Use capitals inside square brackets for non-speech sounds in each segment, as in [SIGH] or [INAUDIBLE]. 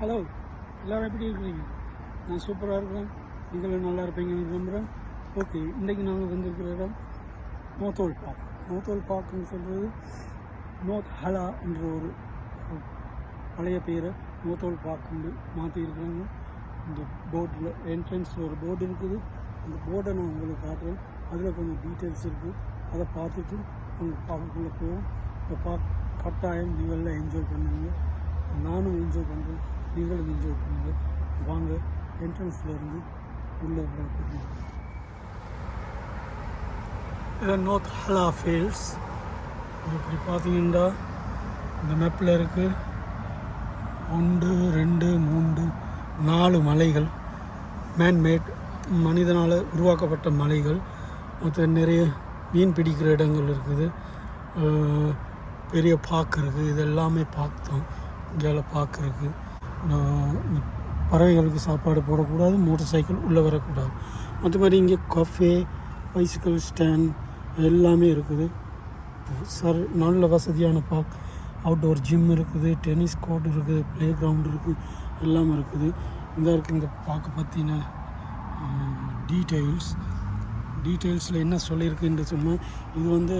Hello எல்லோரும் எப்படி இருக்கிறீங்க? நான் சூப்பராக இருக்கிறேன். நீங்களும் நல்லா இருப்பீங்கன்னு நம்புகிறேன் ஓகே இன்றைக்கி நாங்கள் வந்திருக்கிற இடம் நோத்தோல் பார்க் நோத்தோல் பார்க்குன்னு சொல்கிறது நோத் ஹலா என்ற ஒரு பழைய பேரை நோத்தோல் பார்க்குன்னு மாற்றியிருக்கிறாங்க இந்த போர்டில் என்ட்ரன்ஸில் ஒரு போர்டு இருக்குது. அந்த போர்டை நான் உங்களுக்கு காட்டுறேன். அதில் கொஞ்சம் டீட்டெயில்ஸ் இருக்குது அதை பார்த்துட்டு உங்களுக்கு பார்க்கக்குள்ளே போவோம். இந்த பார்க் கட்டாயம் நீங்கள்லாம் என்ஜாய் பண்ணுவீங்க நானும் என்ஜாய் பண்ணுறேன் நீங்களும் என்ஜாய் பண்ணுங்க. வாங்க என்ட்ரன்ஸில் இருந்து உள்ளே உங்களை இது நோர்த் ஹலா ஃபீல்ட்ஸ் இப்படி பார்த்தீங்கன்னா இந்த மேப்பில் இருக்குது ஒன்று ரெண்டு மூன்று நாலு மலைகள். மேன்மேட் மனிதனால் உருவாக்கப்பட்ட மலைகள். மற்ற நிறைய மீன் பிடிக்கிற இடங்கள் இருக்குது. பெரிய பார்க் இருக்குது இது எல்லாமே பார்க் தான் இங்கே பார்க் இருக்குது பறவைகளுக்கு சாப்பாடு போடக்கூடாது மோட்டார் சைக்கிள் உள்ளே வரக்கூடாது. மற்றபடி இங்கே கஃபே பைசிக்கிள் ஸ்டாண்ட் எல்லாமே இருக்குது. சார் நல்ல வசதியான பார்க் அவுட்டோர் ஜிம் இருக்குது டென்னிஸ் கோர்ட் இருக்குது ப்ளே கிரவுண்ட் இருக்குது எல்லாமே இருக்குது. இந்த இருக்குது இந்த பார்க்க பற்றின டீட்டெயில்ஸ் டீட்டெயில்ஸில் என்ன சொல்லியிருக்குன்னு சொன்னால் இது வந்து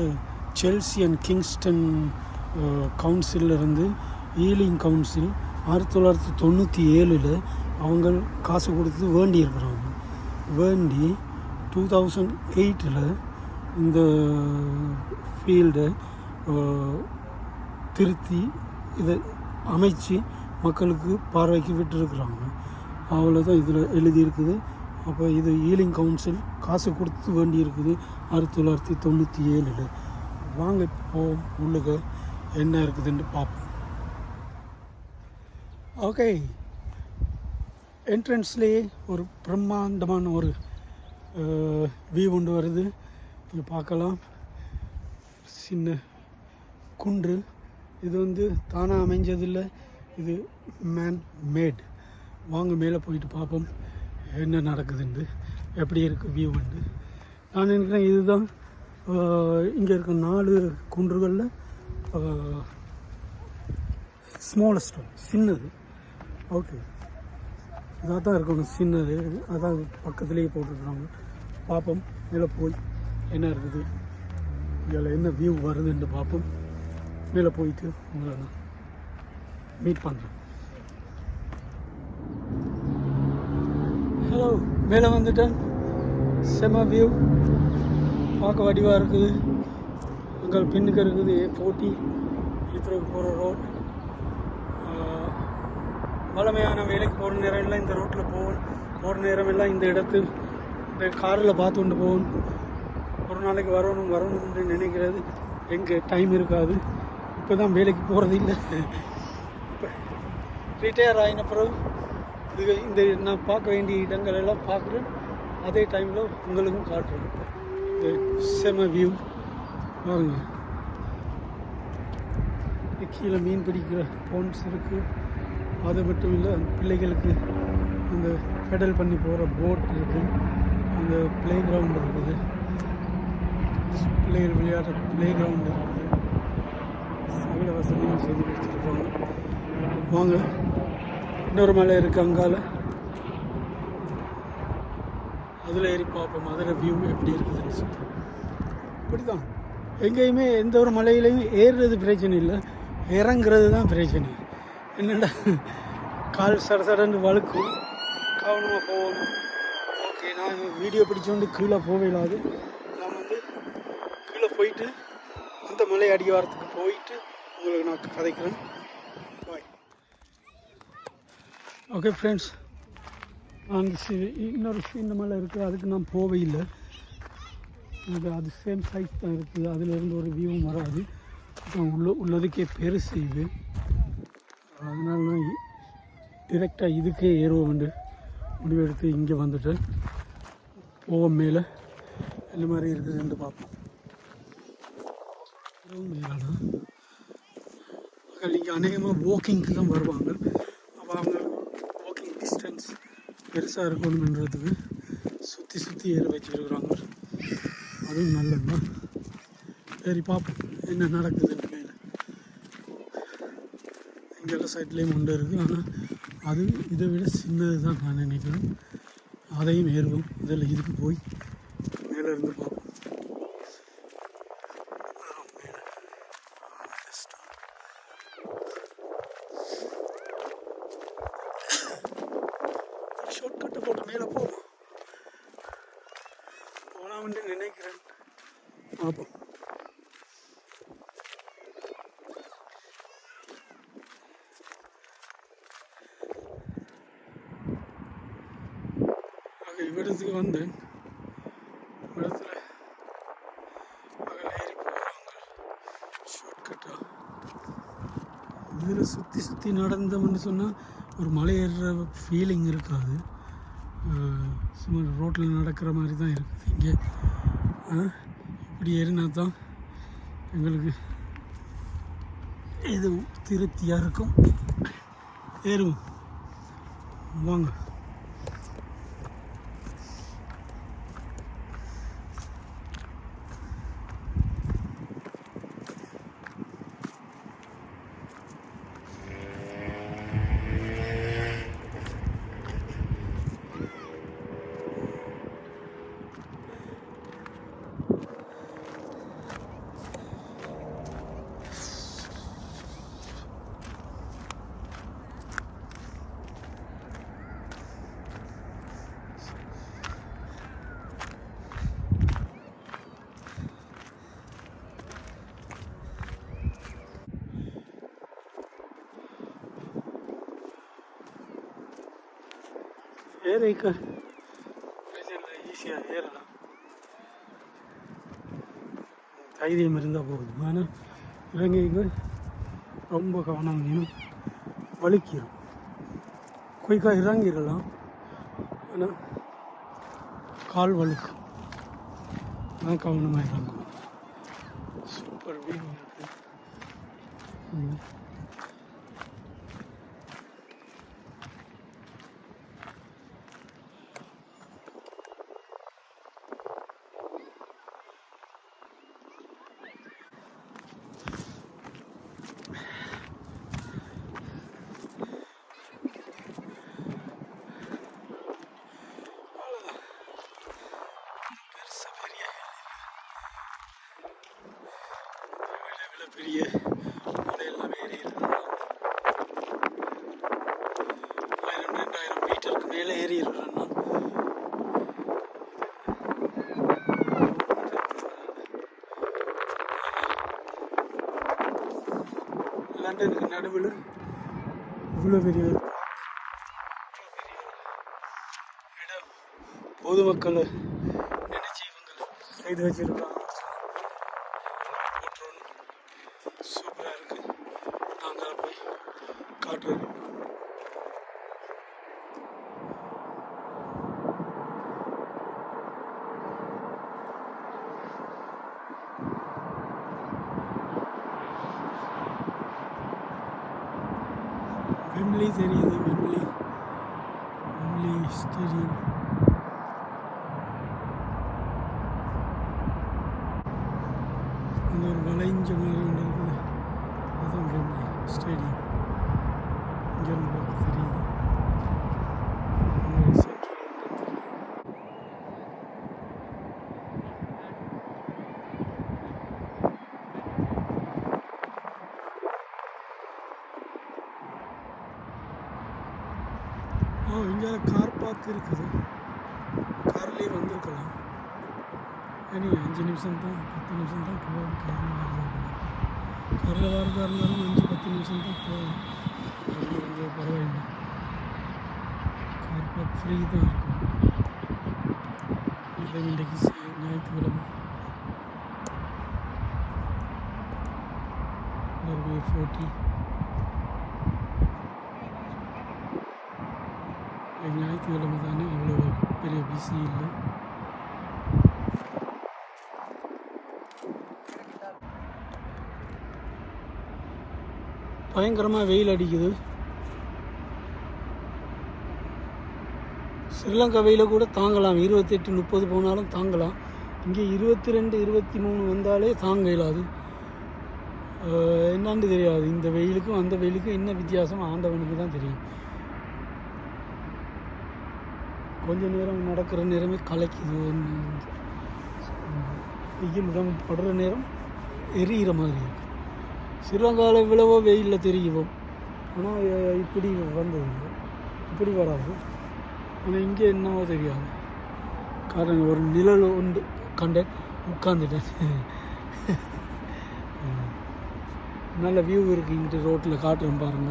செல்சி அண்ட் கிங்ஸ்டன் கவுன்சிலிருந்து ஈலிங் கவுன்சில் ஆயிரத்தி தொள்ளாயிரத்தி தொண்ணூற்றி ஏழில் அவங்க காசு கொடுத்து வேண்டி இருக்கிறாங்க. வேண்டி டூ தௌசண்ட் எயிட்டில் இந்த ஃபீல்டை திருத்தி இதை அமைச்சு மக்களுக்கு பார்வைக்கு விட்டுருக்குறாங்க. அவ்வளோ தான் இதில் எழுதியிருக்குது. அப்போ இது ஈலிங் கவுன்சில் காசு கொடுத்து வேண்டி இருக்குது ஆயிரத்தி தொள்ளாயிரத்தி தொண்ணூற்றி ஏழில். வாங்க இப்போ உள்ளுக என்ன இருக்குதுன்னு பார்ப்போம். ஓகே. என்ட்ரன்ஸ்லேயே ஒரு பிரம்மாண்டமான ஒரு வியூ கொண்டு வருது. இங்கே பார்க்கலாம். சின்ன குன்று. இது வந்து தானாக அமைஞ்சதில்லை. இது மேன் மேட் வாங்க மேலே போயிட்டு பார்ப்போம். என்ன நடக்குதுண்டு எப்படி இருக்குது வியூ வந்து? நான் நினைக்கிறேன் இதுதான். இங்கே இருக்க நாலு குன்றுகளில் ஸ்மாலஸ்ட் சின்னது. ஓகே. இதாக தான் இருக்கணும் சின்னது அதான் பக்கத்துலேயே போட்டுருக்காங்க. பார்ப்போம் மேலே போய் என்ன இருக்குது? இதில் என்ன வியூ வருதுன்னு பார்ப்போம் மேலே போயிட்டு உங்களை நான் மீட் பண்ணுறேன் ஹலோ மேலே வந்துட்டேன். செம வியூ பார்க்க வடிவாக இருக்குது. உங்கள் பின்னுக்கு இருக்குது ஏ ஃபோர்ட்டி ஈத்ரோக்கு போகிற ரோட் வளமையான வேலைக்கு போகிற நேரம் எல்லாம் இந்த ரோட்டில் போவோம். போகிற நேரம் எல்லாம் இந்த இடத்து இந்த காரில் பார்த்து கொண்டு போவோம். ஒரு நாளைக்கு வரணும் வரணும்னு நினைக்கிறது. எங்கே டைம் இருக்காது. இப்போ தான் வேலைக்கு போகிறது இல்லை. இப்போ ரிட்டையர் ஆகின பிறகு இது இந்த நான் பார்க்க வேண்டிய இடங்கள் எல்லாம் பார்க்குறேன் அதே டைமில் உங்களுக்கும் காட்டுறேன். இந்த செம வியூ பாருங்க கீழே மீன் பிடிக்கிற போன்ஸ் இருக்குது அது மட்டும் இல்லை பிள்ளைகளுக்கு அந்த பெடல் பண்ணி போகிற போட் இருக்குது அந்த ப்ளே கிரவுண்ட் இருக்குது. பிள்ளைகள் விளையாடுற ப்ளே கிரவுண்ட் இருக்குது. சகல வசதியும் செய்து கொடுத்துருக்காங்க. வாங்க. இன்னொரு மலை இருக்குது அங்கால. அதில் ஏறி பார்ப்போம். அதில் வியூ எப்படி இருக்குதுன்னு சொல்லி இப்படி தான் எங்கேயுமே எந்த ஒரு மலையிலையும் ஏறுறது பிரச்சனை இல்லை. இறங்குறது தான் பிரச்சனை. என்னடா? கால் சட சடன்னு வழுக்கும். கவனமாக போகணும். ஓகே நான் வீடியோ பிடிச்சோண்டு கீழே போகலாது நான் வந்து கீழே போயிட்டு அந்த மலை அடிவாரத்துக்கு போயிட்டு உங்களுக்கு நான் கதைக்கிறேன். பாய் ஓகே ஃப்ரெண்ட்ஸ் அந்த இன்னொரு இந்த மலை இருக்குது. அதுக்கு நான் போவே இல்லை. அது அது சேம் சைஸ் தான் இருக்குது. அதுலேருந்து ஒரு வியூவும் வராது. நான் உள்ள உள்ளதுக்கே பெருசு இது. அதனால நான் டிரெக்டாக இதுக்கே ஏறுவோம் முடிவெடுத்து இங்கே வந்துட்டேன் போவோம் மேலே. என்ன மாதிரி இருக்குதுன்னு பார்ப்போம். இதுவும் மேலானா மக்கள் இங்கே அநேகமாக வாக்கிங்க்கு தான் வருவாங்க. அப்போ அவங்க வாக்கிங் டிஸ்டன்ஸ் பெருசாக இருக்கணுன்றதுக்கு சுற்றி சுற்றி ஏற வச்சுருக்குறாங்க. அதுவும் நல்லது தான் சரி பார்ப்போம். என்ன நடக்குதுன்னு. மேலே எல்லா சைட்லேயும் உண்டு இருக்குது. ஆனால் அது இதை விட சின்னது தான் நான் நினைக்கிறேன். அதையும் ஏறுவோம். இதில் இதுக்கு போய் மேலே இருந்து பார்ப்போம் ஆ, மேலே. Just ஷார்ட் கட்டை போட்டு மேலே போவோம் போகலாம்னு நினைக்கிறேன் பார்ப்போம் ஆக இவ்விடத்துக்கு வந்தேன் இடத்துல அகல ஏறி போகிறாங்க ஷார்ட்கட்டாக இதில் சுற்றி சுற்றி நடந்தோம்னு சொன்னால் ஒரு மலை ஏறுற ஃபீலிங் இருக்காது சும்மா ரோட்டில் நடக்கிற மாதிரி தான் இருக்குது. இங்கே இப்படி ஏறினா தான் எங்களுக்கு எதுவும் திருப்தியாக இருக்கும். ஏறுவோம். வாங்க. ஏறிக்க ஈஸியாக ஏறலாம் தைரியம் இருந்தால் போதும். ஆனால் இலங்கைக்கு ரொம்ப கவனம் வேணும் வலிக்கிறோம். குயிக்காக இறங்கிடலாம். ஆனால் கால் வலிக்கும். கவனமாக இறங்கும் சூப்பர் வியூ இருக்குது ம். பெருசா பெரிய இவ்வளவு பெரிய மலையெல்லாம் ஏறி ஆயிரம் ரெண்டாயிரம் மீட்டருக்கு மேலே ஏறி இருக்கிறேன் நான் லண்டனுக்கு நடுவில். இவ்வளோ பெரிய இடம். பொதுமக்கள் நினைச்சு இவங்க செய்து வச்சிருக்காங்க சூப்பராக இருக்கு நாங்கள் போய் காட்டுறோம் வெம்லி தெரியுது வெம்லி வெம்லி ஸ்டேடியம் அந்த ஒரு வளைஞ்ச மாதிரி ஒன்று இருக்குது அதுதான் வெம்லி ஸ்டேடியம் இங்கேருந்து பார்க்க தெரியுது அங்க central லண்டன் தெரியுது. ஓ இங்கே கார் பார்க் இருக்குது. கார்லேயே வந்திருக்கலாம். ஏன்னா அஞ்சு நிமிஷம் தான் பத்து நிமிஷம் தான் போகும் காரில் வரதாக காரில் வரதாக இருந்தாலும் அஞ்சு பத்து நிமிஷம் தான் போகும் அது கொஞ்சம் பரவாயில்லை. கார் பார்க் ஃப்ரீ தான் இருக்கும். இல்லை இன்றைக்கு ஞாயிற்றுக்கிழமை. ஒரு ஃபோர்ட்டி ஞாயிற்றுக்கிழமை தானே? இவ்வளோ பெரிய பிஸி இல்லை. பயங்கரமாக வெயில் அடிக்குது. ஸ்ரீலங்கா வெயில கூட தாங்கலாம். இருபத்தெட்டு முப்பது போனாலும் தாங்கலாம். இங்கே இருபத்தி ரெண்டு இருபத்தி மூணு வந்தாலே தாங்க இயலாது. என்னான்னு தெரியாது. இந்த வெயிலுக்கும் அந்த வெயிலுக்கும் என்ன வித்தியாசம்? ஆண்டவனுக்கு தான் தெரியும். கொஞ்ச நேரம் நடக்கிற நேரமே கலைக்குது வெயில் உடம்பு படுற நேரம் எரியிற மாதிரி இருக்கு. ஸ்ரீலங்காவில் இவ்வளவோ வெயிலில் தெரியும் ஆனால் இப்படி வந்ததில்லை. இப்படி வராது. ஆனால் இங்கே என்னவோ தெரியாது. காரணம் ஒரு நிழல் உண்டு. கண்டேன் உட்காந்துட்டேன் [LAUGHS] நல்ல வியூ இருக்குது இங்கிட்டு ரோட்டில் காட்டுறேன் பாருங்க.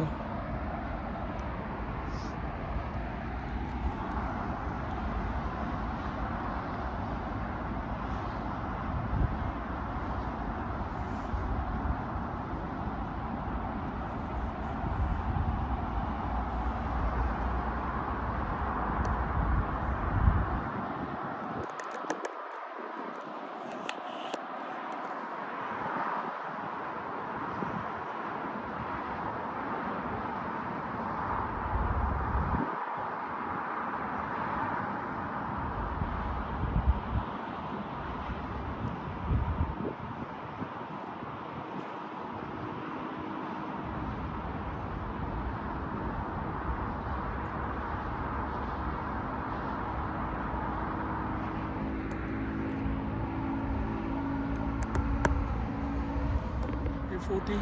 40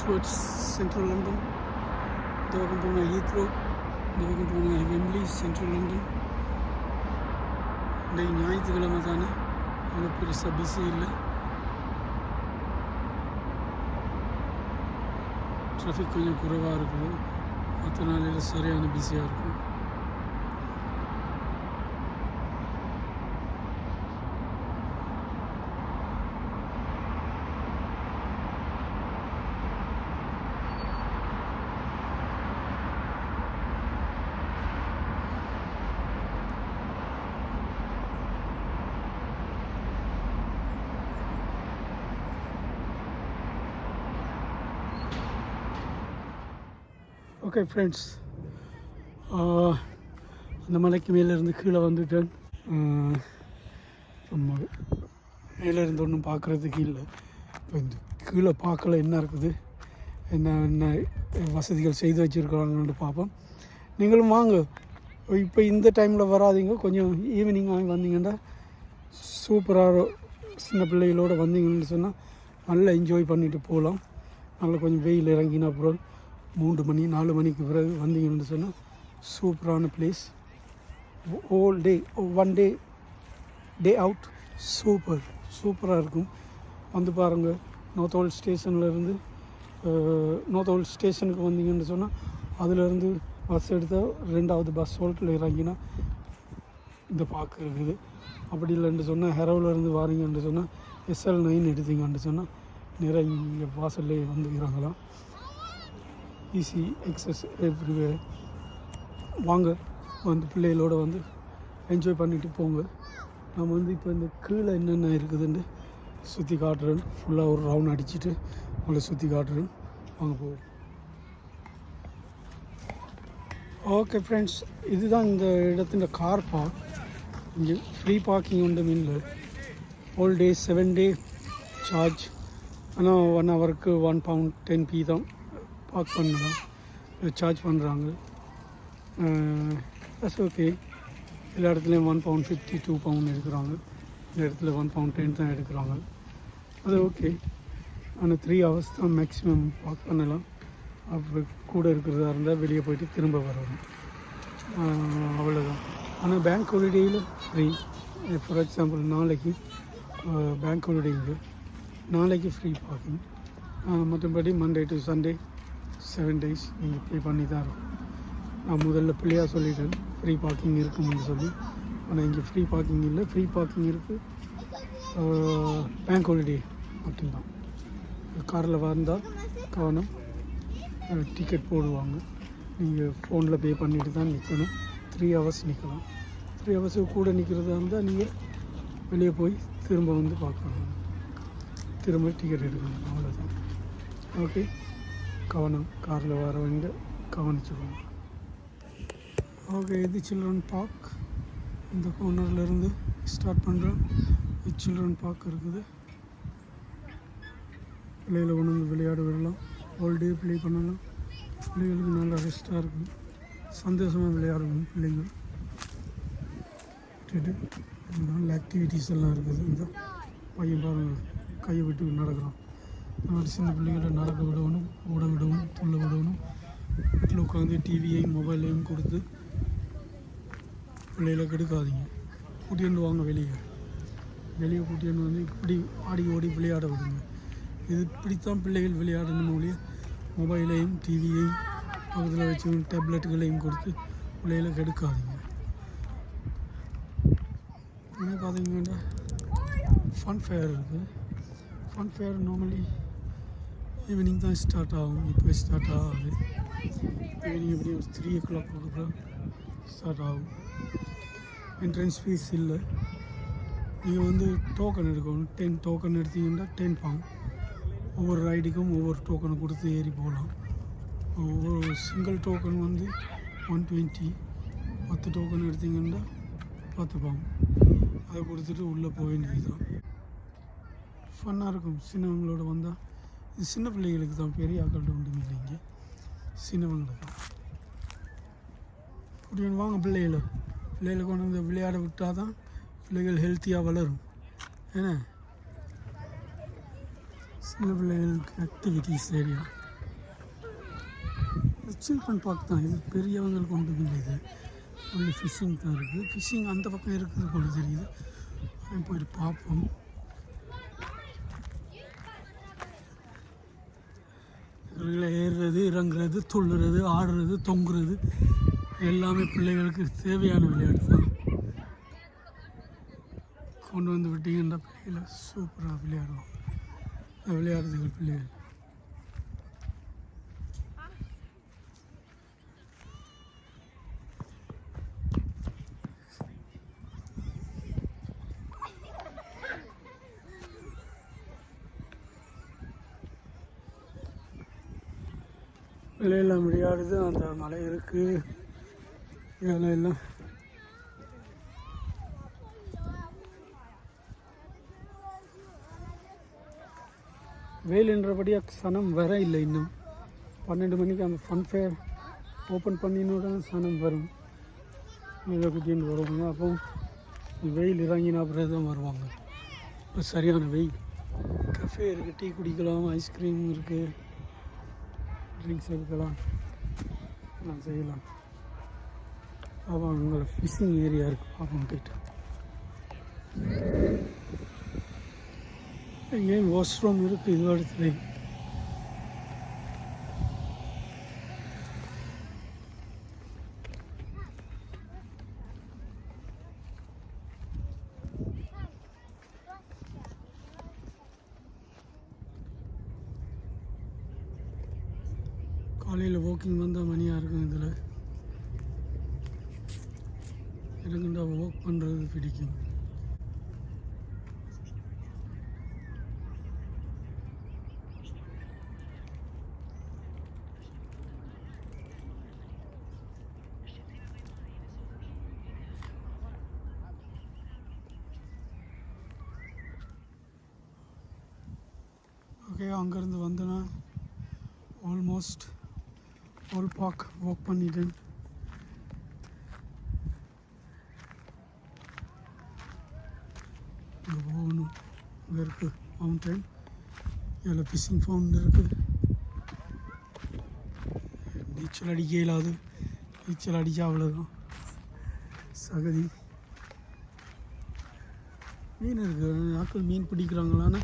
towards central London. They were going to Heathrow, Heathrow were going to Wembley, central London. இன்றைக்கு ஞாயிற்றுக்கிழமை தானே அவ்வளோ பெருசாக பிஸி இல்லை ட்ராஃபிக் கொஞ்சம் குறைவாக இருக்குது மற்ற நாளில் சரியான பிஸியாக இருக்கும். ஓகே ஃப்ரெண்ட்ஸ் அந்த மலைக்கு மேலே இருந்து கீழே வந்துட்டேன். நம்ம ரொம்ப ஒன்றும் பார்க்குறதுக்கு இல்லை. இப்போ இந்த கீழே பார்க்கல என்ன இருக்குது? என்ன என்ன வசதிகள் செய்து வச்சுருக்காங்கன்னு பார்ப்போம். நீங்களும் வாங்க. இப்போ இந்த டைமில் வராதீங்க. கொஞ்சம் ஈவினிங் வாங்கி வந்தீங்கன்னா சூப்பராக சின்ன பிள்ளைகளோடு வந்தீங்கன்னு சொன்னால் நல்லா என்ஜாய் பண்ணிவிட்டு போகலாம். நல்லா கொஞ்சம் வெயில் இறங்கின அப்புறம் மூன்று மணி நாலு மணிக்கு பிறகு வந்தீங்கன்னு சொன்னால் சூப்பரான place whole day one day day out super சூப்பராக இருக்கும். வந்து பாருங்கள் நார்த் ஓல்ட் ஸ்டேஷன்லேருந்து நார்த் ஓல்ட் ஸ்டேஷனுக்கு வந்தீங்கன்னு சொன்னால் அதுலேருந்து பஸ் எடுத்தால் ரெண்டாவது பஸ் ஹோல்ட்டில் இறங்கினா இந்த பார்க் இருக்குது. அப்படி இல்லைன்னு சொன்னால் ஹெரோவிலேருந்து வாரீங்கன்னு சொன்னால் எஸ்எல் நைன் எடுத்தீங்கன்னு சொன்னால் நிறைய இங்கே வாசல்லே வந்து இறங்கலாம். ஈஸி எக்ஸஸ் எவ்ரிவே வாங்க வந்து பிள்ளைகளோட வந்து என்ஜாய் பண்ணிட்டு போங்க. நம்ம வந்து இப்போ இந்த கீழே என்னென்ன இருக்குதுன்னு சுற்றி காட்டுறேன். ஃபுல்லாக ஒரு ரவுண்ட் அடிச்சுட்டு உங்களை சுற்றி காட்டுறேன். வாங்க போவோம். ஓகே ஃப்ரெண்ட்ஸ் இதுதான் இந்த இடத்துல கார் பார்க் இங்கே ஃப்ரீ பார்க்கிங் உண்டு மீனில். Whole day seven day charge ஆனால் ஒன் ஹவருக்கு ஒன் பவுண்ட் டென் பி தான். பார்க் பண்ணலாம். சார்ஜ் பண்ணுறாங்க தட்ஸ் ஓகே எல்லா இடத்துலையும் one pound fifty two pound எடுக்கிறாங்க. இந்த இடத்துல ஒன் பவுண்ட் டென் தான் எடுக்கிறாங்க. அது ஓகே ஆனால் த்ரீ ஹவர்ஸ் தான் மேக்ஸிமம் பார்க் பண்ணலாம். அப்புறம் கூட இருக்கிறதா இருந்தால் வெளியே போயிட்டு திரும்ப வரணும். அவ்வளோதான் ஆனால் பேங்க் ஹாலிடேயில் ஃப்ரீ ஃபார் எக்ஸாம்பிள் நாளைக்கு பேங்க் ஹாலிடேங்க நாளைக்கு ஃப்ரீ பார்க்கிங் மற்றபடி Monday to Sunday seven days நீங்கள் பே பண்ணி தான் இருக்கும் நான் முதல்ல பிள்ளையாக சொல்லிட்டேன் ஃப்ரீ பார்க்கிங் இருக்கும்னு சொல்லி. ஆனால் இங்கே ஃப்ரீ பார்க்கிங் இல்லை. ஃப்ரீ பார்க்கிங் இருக்குது பேங்க் ஹாலிடே மட்டும்தான். காரில் வந்தால் கவனம் டிக்கெட் போடுவாங்க. நீங்கள் ஃபோனில் பே பண்ணிட்டு தான் நிற்கணும் த்ரீ ஹவர்ஸ் நிற்கலாம் த்ரீ ஹவர்ஸுக்கு கூட நிற்கிறதா இருந்தால் நீங்கள் வெளியே போய் திரும்ப வந்து பார்க்கணும் திரும்ப டிக்கெட் எடுக்கணும். அவ்வளோதான் ஓகே கவனம் காரில் வரவங்க கவனிச்சுக்கணும் ஓகே இது சில்ட்ரன் பார்க். இந்த cornerல ஸ்டார்ட் பண்ணுறோம் சில்ட்ரன் பார்க் இருக்குது. பிள்ளைகளை கொண்டு வந்து விளையாட விடலாம். ஹோல் டே ப்ளே பண்ணலாம். பிள்ளைகளுக்கு நல்லா ரெஸ்ட்டாக இருக்கும் சந்தோஷமாக விளையாடணும் பிள்ளைங்கள் விட்டுட்டு நல்ல ஆக்டிவிட்டீஸ் எல்லாம் இருக்குது. இந்த பையன் பாருங்கள் கையை விட்டு நடக்கிறான். இந்த சின்ன பிள்ளைகளை நடக்க விடணும் ஓட விடணும் துள்ள விடணும். வீட்டில் உட்காந்து டிவியையும் மொபைலையும் கொடுத்து பிள்ளைகளை கெடுக்காதீங்க. கூட்டிகிட்டு வாங்க வெளியே. வெளியே கூட்டிகிட்டு வந்து இப்படி ஆடி ஓடி விளையாட விடுங்க. இது இப்படித்தான் பிள்ளைகள் விளையாடணும் ஒழிய மொபைலையும் டிவியையும் பக்கத்தில் வச்சு டேப்லெட்டுகளையும் கொடுத்து பிள்ளைகளை கெடுக்காதீங்க. என்ன பார்த்தீங்கன்னா ஃபன் ஃபேர் இருக்குது ஃபன் ஃபேர் நார்மலி ஈவினிங் தான் ஸ்டார்ட் ஆகும். இப்போ ஸ்டார்ட் ஆகாது. ஈவினிங் எப்படி ஒரு த்ரீ ஓ கிளாக் கொடுக்குறோம் ஸ்டார்ட் ஆகும். என்ட்ரன்ஸ் ஃபீஸ் இல்லை. நீங்கள் வந்து டோக்கன் எடுக்கணும். டென் டோக்கன் எடுத்தீங்கன்னா டென் பவுண்ட் ஒவ்வொரு ரைடுக்கும் ஒவ்வொரு டோக்கனை கொடுத்து ஏறி போகலாம். ஒவ்வொரு சிங்கிள் டோக்கன் வந்து ஒன் டுவெண்ட்டி பத்து டோக்கன் எடுத்தீங்கன்னா பத்து பவுண்ட் அதை கொடுத்துட்டு உள்ளே போக வேண்டியதுதான். ஃபன்னாக இருக்கும். சின்னவங்களோட வந்தால் இது சின்ன பிள்ளைகளுக்கு தான் பெரிய ஆக்கள்கிட்ட ஒன்றும் இல்லைங்க. சின்னவங்களுக்கு தான். வாங்க பிள்ளைகளை. பிள்ளைகளை கொண்டு வந்து விளையாட விட்டால் தான் பிள்ளைகள் ஹெல்த்தியாக வளரும். ஏன்னா சின்ன பிள்ளைகளுக்கு ஆக்டிவிட்டிஸ் ஏரியா சில்ட்ரன் பார்க் தான். இது பெரியவங்களுக்கு ஒன்றும் இல்லை இது. ஒன்லி ஃபிஷ்ஷிங் தான் இருக்குது ஃபிஷ்ஷிங் அந்த பக்கம் இருக்குது போல தெரியுது. அதையும் போயிட்டு பார்ப்போம். இதில் ஏறுறது இறங்குறது துள்ளுறது ஆடுறது தொங்குறது எல்லாமே பிள்ளைகளுக்கு தேவையான விளையாட்டு தான் கொண்டு வந்து விட்டீங்கன்னா பிள்ளைகளை சூப்பராக விளையாடுவோம். விளையாடுறதுக்கு பிள்ளைகள். விளையெல்லாம் விளையாடுது அந்த மலை இருக்குது வேலையெல்லாம் வெயில்ன்றபடியாக சனம் வர இல்லை இன்னும். பன்னெண்டு மணிக்கு அந்த ஃபன்ஃபேர் ஓப்பன் பண்ணினோட சனம் வரும். இதை குட்டின்னு வருவாங்க. அப்போ வெயில் இறங்கினா அப்புறம் தான் வருவாங்க. இப்போ சரியான வெயில். கஃபே இருக்குது டீ குடிக்கலாம் ஐஸ்கிரீம் இருக்குது ட்ரிங்க்ஸ் எடுக்கலாம். நான் செய்யலாம். பாப்பா உங்களை ஃபிஷிங் ஏரியா இருக்குது பார்ப்போம் போயிட்டு எங்கேயும் வாஷ்ரூம் இருக்குது இது இடத்துல காலையில் வாக்கிங் வந்தால் மணியாக இருக்கும் இதில். எனக்குண்டா வாக் பண்ணுறது பிடிக்கும். ஆல் பார்க் வாக் பண்ணிட்டேன் இங்கே போகணும் இங்கே இருக்குது மவுண்டன் இதில் ஃபிஷிங் ஃபவுண்ட் இருக்குது நீச்சல் அடிக்க இல்லாது நீச்சல் அடிக்க அவ்வளோதான் சகதி மீன் இருக்குது ஆட்கள் மீன் பிடிக்கிறாங்களான்னா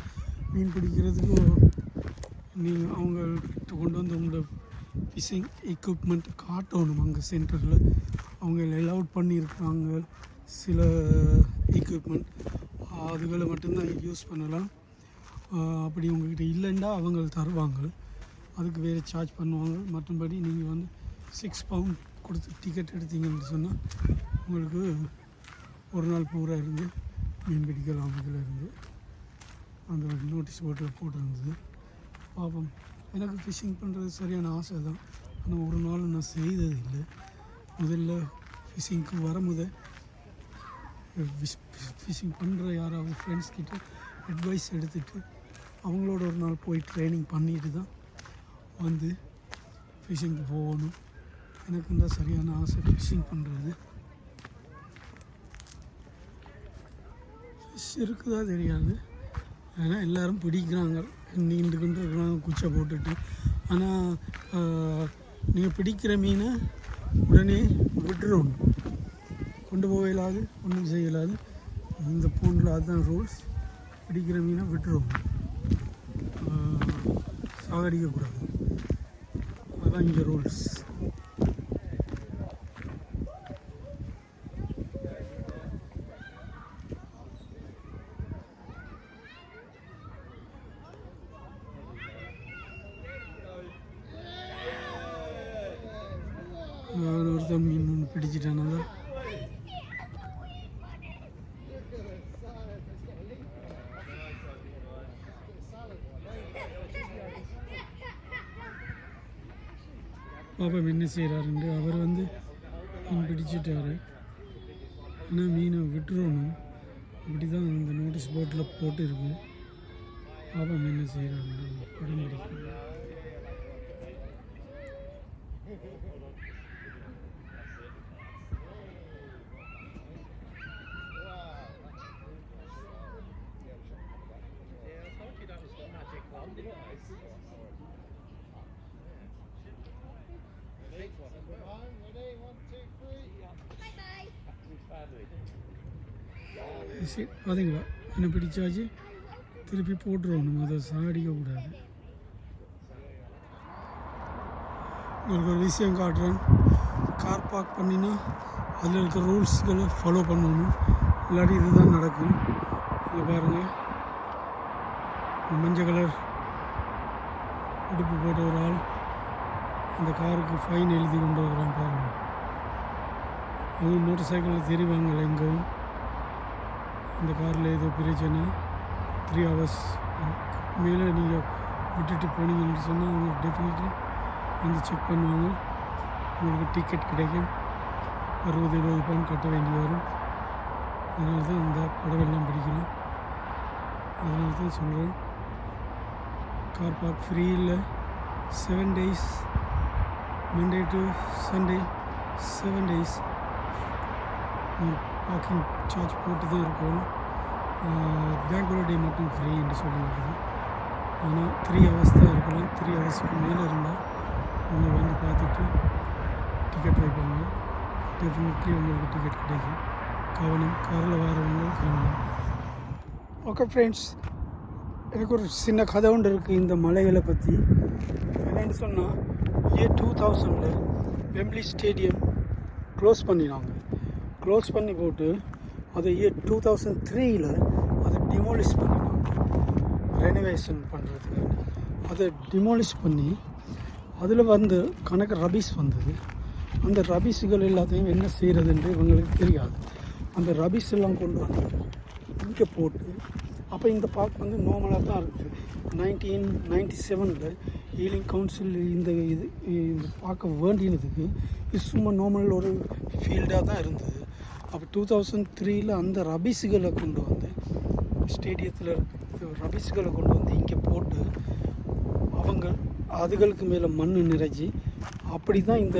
மீன் பிடிக்கிறதுக்கு நீங்கள் அவங்கள்ட்ட கொண்டு வந்து உங்களை ஃபிஷிங் எக்யூப்மெண்ட் காட்டணும் அங்கே சென்டரில் அவங்க அலவுட் பண்ணியிருக்காங்க. சில எக்யூப்மெண்ட் அதுகளை மட்டும்தான் யூஸ் பண்ணலாம். அப்படி உங்கள்கிட்ட இல்லைன்னா அவங்க தருவாங்க. அதுக்கு வேறு சார்ஜ் பண்ணுவாங்க. மற்றபடி நீங்கள் வந்து சிக்ஸ் பவுண்ட் கொடுத்து டிக்கெட் எடுத்தீங்கன்னு சொன்னால் உங்களுக்கு ஒரு நாள் பூரா இருந்து மீன் பிடிக்கலாம் இதில் இருந்து. அந்த நோட்டீஸ் போர்ட்டில் போட்டிருந்தது. பார்ப்போம் எனக்கு ஃபிஷிங் பண்ணுறது சரியான ஆசை தான். ஆனால் ஒரு நாள் நான் செய்தது இல்லை. முதல்ல ஃபிஷிங்க்கு வர ஃபிஷிங் பண்ணுற யாராவது ஃப்ரெண்ட்ஸ் கிட்ட அட்வைஸ் எடுத்துகிட்டு அவங்களோட ஒரு நாள் போய் ட்ரைனிங் பண்ணிட்டு தான் வந்து ஃபிஷிங்க்கு போகணும். எனக்கு இந்த சரியான ஆசை ஃபிஷிங் பண்ணுறது ஃபிஷ் இருக்குதா தெரியாது. ஆனால் எல்லோரும் பிடிக்கிறாங்க. நீண்டுக்கிட்டு இருக்கிறாங்க குச்சை போட்டுட்டு. ஆனால் நீங்கள் பிடிக்கிற மீனை உடனே விட்டுறணும். கொண்டு போக இயலாது ஒன்றும் செய்ய இயலாது. இந்த பூண்டில் அதுதான் ரூல்ஸ். பிடிக்கிற மீனை விட்டுறணும். சாகடிக்கக்கூடாது. அதான் இங்கே ரூல்ஸ். தான் மீன் ஒன்று பிடிச்சிட்டானதா பாப்பா என்ன செய்கிறாருண்டு அவர் வந்து மீன் பிடிச்சிட்டாரு. ஆனால் மீனை விட்டுறணும். அப்படி தான் அந்த நோட்டீஸ் போர்ட்டில் போட்டிருக்கு. பாப்பா என்ன செய்கிறாருண்டு படம் பிடிக்கணும் சரி பார்த்தீங்களா என்ன பிடிச்சாச்சு திருப்பி போட்டுருவோம் அதை சாடிக்கக்கூடாது உங்களுக்கு ஒரு விஷயம் காட்டுறேன். கார் பார்க் பண்ணினா அதில் இருக்க ரூல்ஸ்களை ஃபாலோ பண்ணணும். இல்லாட்டி இதுதான் நடக்கும். இங்கே பாருங்கள் மஞ்சள் கலர் உடுப்பு போட்ட ஒரு ஆள் அந்த காருக்கு ஃபைன் எழுதி கொண்டு வருகிறான் பாருங்கள் அவங்க மோட்டர் சைக்கிளில் தெரிவாங்கல்ல எங்கவும் இந்த காரில் ஏதோ பிரச்சனை. த்ரீ ஹவர்ஸ் மேலே நீங்கள் விட்டுட்டு போனீங்கன்னு சொன்னால் அவங்க டெஃபினெட்லி வந்து செக் பண்ணுவாங்க. உங்களுக்கு டிக்கெட் கிடைக்கும். அறுபது எழுபது பவுன் கட்ட வேண்டி வரும். அதனால தான் இந்த புடவெல்லாம் பிடிக்கிறோம் அதனால தான் சொல்கிறேன் கார் பார்க் ஃப்ரீ இல்லை. Seven days Monday to Sunday seven days parking charge போட்டு தான் இருக்கணும் பேங்க் ஹாலிடே மட்டும் ஃப்ரீ என்று சொல்லியிருக்குது. ஆனால் த்ரீ ஹவர்ஸ் தான் இருக்கலாம் த்ரீ ஹவர்ஸ்க்கு மேலே இருந்தால் அவங்க வந்து பார்த்துட்டு டிக்கெட் வைப்பாங்க டெஃபினெட்லி உங்களுக்கு டிக்கெட் கிடைக்கும். கவனம் காரில் வரவங்க கவனம். ஓகே ஃப்ரெண்ட்ஸ் எனக்கு ஒரு சின்ன கதை ஒன்று இருக்குது இந்த மலைகளை பற்றி என்னென்னு சொன்னால் இயர் டூ தௌசண்டில் வெம்ப்லி ஸ்டேடியம் க்ளோஸ் பண்ணினாங்க. க்ளோஸ் பண்ணி போட்டு அதை இயர் டூ தௌசண்ட் த்ரீயில் அதை டிமோலிஷ் பண்ணினாங்க ரெனோவேஷன் பண்ணுறதுக்கு அதை டிமோலிஷ் பண்ணி அதில் வந்து கணக்கு ரபீஸ் வந்தது. அந்த ரபீஸுகள் எல்லாத்தையும் என்ன செய்கிறதுன்னு இவங்களுக்கு தெரியாது. அந்த ரபீஸ் எல்லாம் கொண்டு வந்து இங்கே போட்டு அப்போ இந்த பார்க் வந்து நார்மலாக தான் இருக்குது நைன்டீன் நைன்டி செவனில் ஈலிங் கவுன்சில் இந்த இது பார்க்க வேண்டினதுக்கு இது சும்மா நார்மல் ஒரு ஃபீல்டாக தான் இருந்தது. அப்போ டூ தௌசண்ட் த்ரீயில் அந்த ரபிஸுகளை கொண்டு வந்து ஸ்டேடியத்தில் ரபிஸுகளை கொண்டு வந்து இங்கே போட்டு அவங்க அதுகளுக்கு மேலே மண் நிறைஞ்சி அப்படி தான் இந்த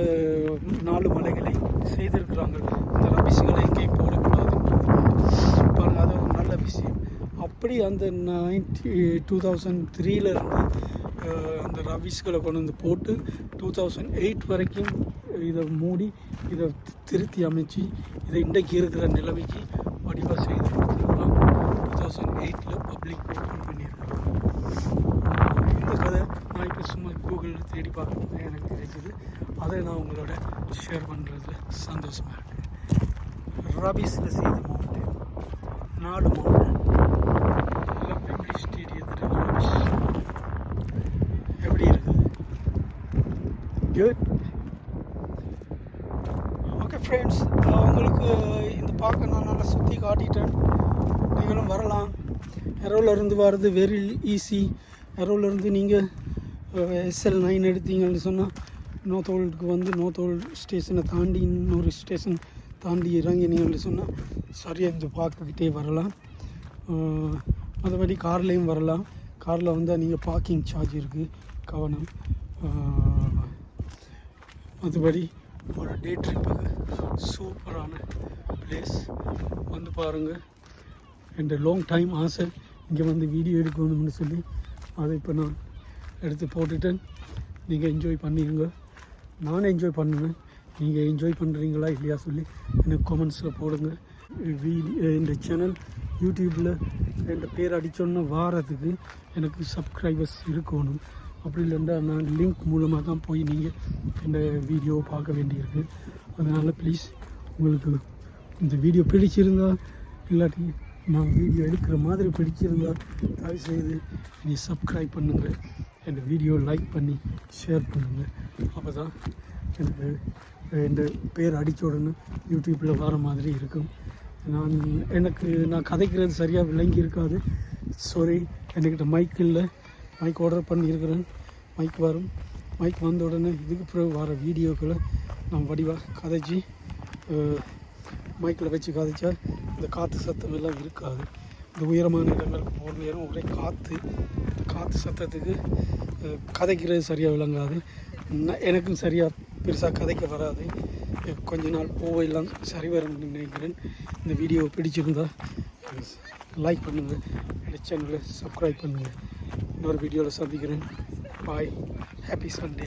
நாலு மலைகளை செய்திருக்கிறாங்க. அந்த ரபிஸுகளை எங்கேயும் போடக்கூடாதுன்றது. பாருங்க அது ஒரு நல்ல விஷயம். அப்படி அந்த நைன்டி டூ தௌசண்ட் த்ரீலேருந்து அந்த ரபிஸ்களை கொண்டு வந்து போட்டு டூ தௌசண்ட் எயிட் வரைக்கும் இதை மூடி இதை திருத்தி அமைச்சு இதை இன்றைக்கு இருக்கிற நிலைமைக்கு வடிவாக செய்து கொடுத்துருக்காங்க டூ தௌசண்ட் எயிட்டில் பப்ளிக் ஓப்பன் பண்ணியிருக்காங்க. இந்த கதை நான் இப்போ சும்மா கூகுளில் தேடி பார்க்கும்போது எனக்கு கிடைக்கிது அதை நான் உங்களோட ஷேர் பண்ணுறதுல சந்தோஷமாக இருக்குது ரபீஸில் செய்த மவுண்டன் நாலு மவுண்டன் எல்லாம் எப்படி இருக்குது? குட் ஓகே ஃப்ரெண்ட்ஸ் உங்களுக்கு இந்த பார்க்க சுற்றி காட்டிட்டேன். நீங்களும் வரலாம். எரோவில் வர்றது வெரி ஈஸி எரோவில் நீங்கள் எஸ்எல் நைன் எடுத்தீங்கன்னு சொன்னால் நோத்தோல்டுக்கு வந்து நோத்தோல் ஸ்டேஷனை தாண்டி இன்னொரு ஸ்டேஷன் தாண்டி இறங்கினீங்கன்னு சொன்னால் சரியாக இந்த பார்க்கக்கிட்டே வரலாம். மற்றபடி கார்லேயும் வரலாம். காரில் வந்தால் நீங்கள் பார்க்கிங் சார்ஜ் இருக்குது கவனம். மற்றபடி ஒரு டே ட்ரிப்புக்கு சூப்பரான பிளேஸ் வந்து பாருங்கள் என் லாங் டைம் ஆசை. இங்கே வந்து வீடியோ எடுக்கணும்னு சொல்லி அதை இப்போ நான் எடுத்து போட்டுட்டேன். நீங்கள் என்ஜாய் பண்ணிடுங்க நானும் என்ஜாய் பண்ணுவேன். நீங்கள் என்ஜாய் பண்ணுறீங்களா இல்லையா சொல்லி எனக்கு கமெண்ட்ஸில் போடுங்க. வீடியோ இந்த சேனல் யூடியூப்பில் என் பேர் அடித்தோன்னே வாரத்துக்கு எனக்கு சப்ஸ்கிரைபர்ஸ் இருக்கணும். அப்படி இல்லைன்னா நான் லிங்க் மூலமாக தான் போய் நீங்கள் இந்த வீடியோ பார்க்க வேண்டியிருக்கு. அதனால் ப்ளீஸ் உங்களுக்கு இந்த வீடியோ பிடிச்சிருந்தால் இல்லாட்டி நான் வீடியோ எடுக்கிற மாதிரி பிடிச்சிருந்தா தயவு செய்து நீ சப்ஸ்கிரைப் பண்ணுங்கள் இந்த வீடியோ லைக் பண்ணி ஷேர் பண்ணுங்கள் அப்போ தான் எனக்கு இந்த பேர் அடித்த உடனே யூடியூப்பில் வர மாதிரி இருக்கும். நான் எனக்கு நான் கதைக்கிறது சரியாக விளங்கி இருக்காது சாரி என்கிட்ட மைக் இல்லை. மைக் ஆர்டர் பண்ணியிருக்கிறேன். மைக் வரும். மைக் வந்த உடனே இதுக்கு பிறகு வர வீடியோக்களை நான் வடிவாக கதைச்சி மைக்கில் வச்சு கதைச்சா இந்த காற்று சத்தம் எல்லாம் இருக்காது. இந்த உயரமான இடங்களுக்கு போகிற நேரம் ஒரே காற்று காற்று சத்தத்துக்கு கதைக்கிறது சரியாக விளங்காது. எனக்கும் சரியாக பெருசாக கதைக்க வராது. கொஞ்ச நாள் போவையெல்லாம் சரி வரும்னு நினைக்கிறேன். இந்த வீடியோ பிடிச்சிருந்தால் லைக் பண்ணுங்கள் இந்த சேனலை சப்ஸ்கிரைப் பண்ணுங்கள் இன்னொரு வீடியோவில் சந்திக்கிறேன் பாய் ஹாப்பி சண்டே